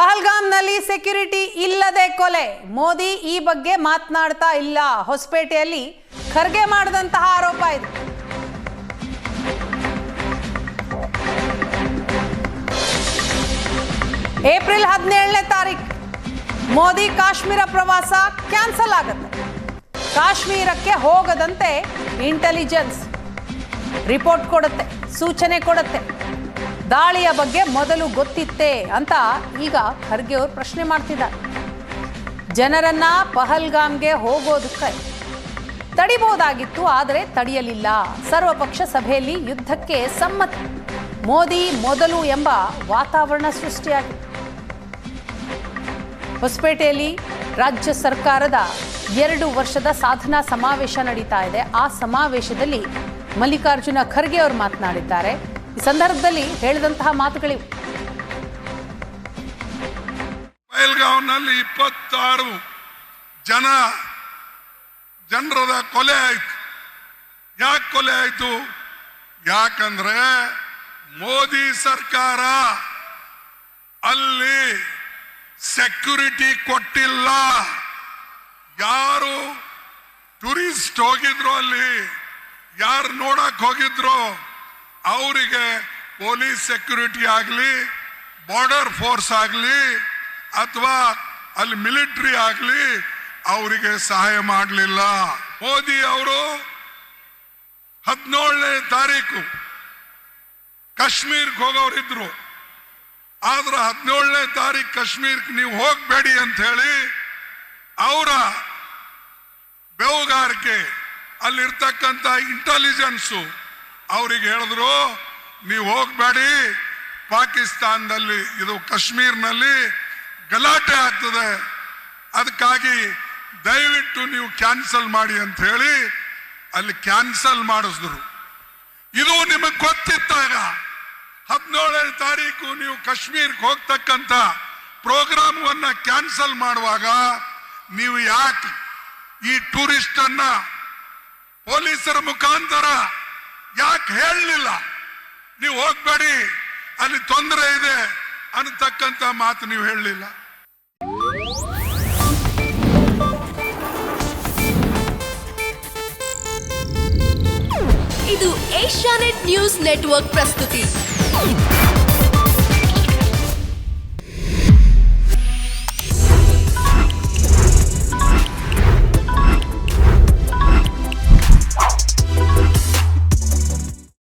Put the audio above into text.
ಪಹಲ್ಗಾಮ್ನಲ್ಲಿ security ಇಲ್ಲದೆ ಕೊಲೆ. ಮೋದಿ ಈ ಬಗ್ಗೆ ಮಾತನಾಡ್ತಾ ಇಲ್ಲ. ಹೊಸಪೇಟೆಯಲ್ಲಿ ಖರ್ಗೆ ಮಾಡಿದಂತಹ ಆರೋಪ ಇದೆ. ಏಪ್ರಿಲ್ ಹದಿನೇಳನೇ ತಾರೀಕು ಮೋದಿ ಕಾಶ್ಮೀರ ಪ್ರವಾಸ ಕ್ಯಾನ್ಸಲ್ ಆಗುತ್ತೆ. ಕಾಶ್ಮೀರಕ್ಕೆ ಹೋಗದಂತೆ ಇಂಟೆಲಿಜೆನ್ಸ್ ರಿಪೋರ್ಟ್ ಕೊಡುತ್ತೆ, ಸೂಚನೆ ಕೊಡುತ್ತೆ. ದಾಳಿಯ ಬಗ್ಗೆ ಮೊದಲು ಗೊತ್ತಿತ್ತೆ ಅಂತ ಈಗ ಖರ್ಗೆ ಅವರು ಪ್ರಶ್ನೆ ಮಾಡ್ತಿದ್ದಾರೆ. ಜನರನ್ನ ಪಹಲ್ಗಾಮ್ಗೆ ಹೋಗೋದಕ್ಕೆ ತಡಿಬಹುದಾಗಿತ್ತು, ಆದರೆ ತಡೆಯಲಿಲ್ಲ. ಸರ್ವಪಕ್ಷ ಸಭೆಯಲ್ಲಿ ಯುದ್ಧಕ್ಕೆ ಸಮ್ಮತಿ. ಮೋದಿ ಮೊದಲು ಎಂಬ ವಾತಾವರಣ ಸೃಷ್ಟಿಯಾಗಿದೆ. ಹೊಸಪೇಟೆಯಲ್ಲಿ ರಾಜ್ಯ ಸರ್ಕಾರದ ಎರಡು ವರ್ಷದ ಸಾಧನಾ ಸಮಾವೇಶ ನಡೀತಾ ಇದೆ. ಆ ಸಮಾವೇಶದಲ್ಲಿ ಮಲ್ಲಿಕಾರ್ಜುನ ಖರ್ಗೆ ಅವರು ಮಾತನಾಡಿದ್ದಾರೆ. ಈ ಸಂದರ್ಭದಲ್ಲಿ ಹೇಳಿದಂತಹ ಮಾತುಗಳಿವೆ. ಬಯಲ್ಗಾವ್ನಲ್ಲಿ ಇಪ್ಪತ್ತಾರು ಜನ ಜನರದ ಕೊಲೆ ಆಯ್ತು. ಯಾಕೆ ಕೊಲೆ ಆಯಿತು? ಯಾಕಂದ್ರೆ ಮೋದಿ ಸರ್ಕಾರ ಅಲ್ಲಿ ಸೆಕ್ಯೂರಿಟಿ ಕೊಟ್ಟಿಲ್ಲ. ಯಾರು ಟೂರಿಸ್ಟ್ ಹೋಗಿದ್ರು ಅಲ್ಲಿ, ಯಾರು ನೋಡಕ್ ಹೋಗಿದ್ರು? ಅವರಿಗೆ ಪೊಲೀಸ್ ಸೆಕ್ಯೂರಿಟಿ ಆಗಲಿ ಬಾರ್ಡರ್ ಫೋರ್ಸ್ ಆಗಲಿ, ಅಥವಾ ಅಲ್ಲಿ ಮಿಲಿಟರಿ ಆಗಲಿ, ಅವರಿಗೆ ಸಹಾಯ ಮಾಡಲಿಲ್ಲ. ಮೋದಿ ಅವರು ಹದಿನೇಳನೇ ತಾರೀಕು ಕಾಶ್ಮೀರ್ಗೆ ಹೋಗೋರಿದ್ರು. ಆದ್ರೆ ಹದಿನೇಳನೇ ತಾರೀಕು ಕಾಶ್ಮೀರ್ಗೆ ನೀವು ಹೋಗಬೇಡಿ ಅಂತ ಹೇಳಿ ಅವರ ಬೆವುಗಾರಿಕೆ, ಅಲ್ಲಿರ್ತಕ್ಕಂಥ ಇಂಟೆಲಿಜೆನ್ಸು ಅವ್ರಿಗೆ ಹೇಳಿದ್ರು, ನೀವು ಹೋಗ್ಬೇಡಿ, ಪಾಕಿಸ್ತಾನದಲ್ಲಿ, ಇದು ಕಾಶ್ಮೀರ್ನಲ್ಲಿ ಗಲಾಟೆ ಆಗ್ತದೆ. ಅದಕ್ಕಾಗಿ ದಯವಿಟ್ಟು ನೀವು ಕ್ಯಾನ್ಸಲ್ ಮಾಡಿ ಅಂತ ಹೇಳಿ ಅಲ್ಲಿ ಕ್ಯಾನ್ಸಲ್ ಮಾಡಿಸಿದ್ರು. ಇದು ನಿಮಗೆ ಗೊತ್ತಿತ್ತಾಗ ಹದಿನೇಳನೇ ತಾರೀಕು ನೀವು ಕಾಶ್ಮೀರ್ಗೆ ಹೋಗ್ತಕ್ಕಂಥ ಪ್ರೋಗ್ರಾಮವನ್ನ ಕ್ಯಾನ್ಸಲ್ ಮಾಡುವಾಗ ನೀವು ಯಾಕೆ ಈ ಟೂರಿಸ್ಟ್ ಅನ್ನ ಪೊಲೀಸರ ಮುಖಾಂತರ ಯಾಕೆ ಹೇಳಲಿಲ್ಲ? ನೀವು ಹೋಗ್ಬೇಡಿ, ಅಲ್ಲಿ ತೊಂದರೆ ಇದೆ ಅನ್ನತಕ್ಕಂಥ ಮಾತು ನೀವು ಹೇಳಲಿಲ್ಲ. ಇದು ಏಷ್ಯಾನೆಟ್ ನ್ಯೂಸ್ ನೆಟ್ವರ್ಕ್ ಪ್ರಸ್ತುತಿ.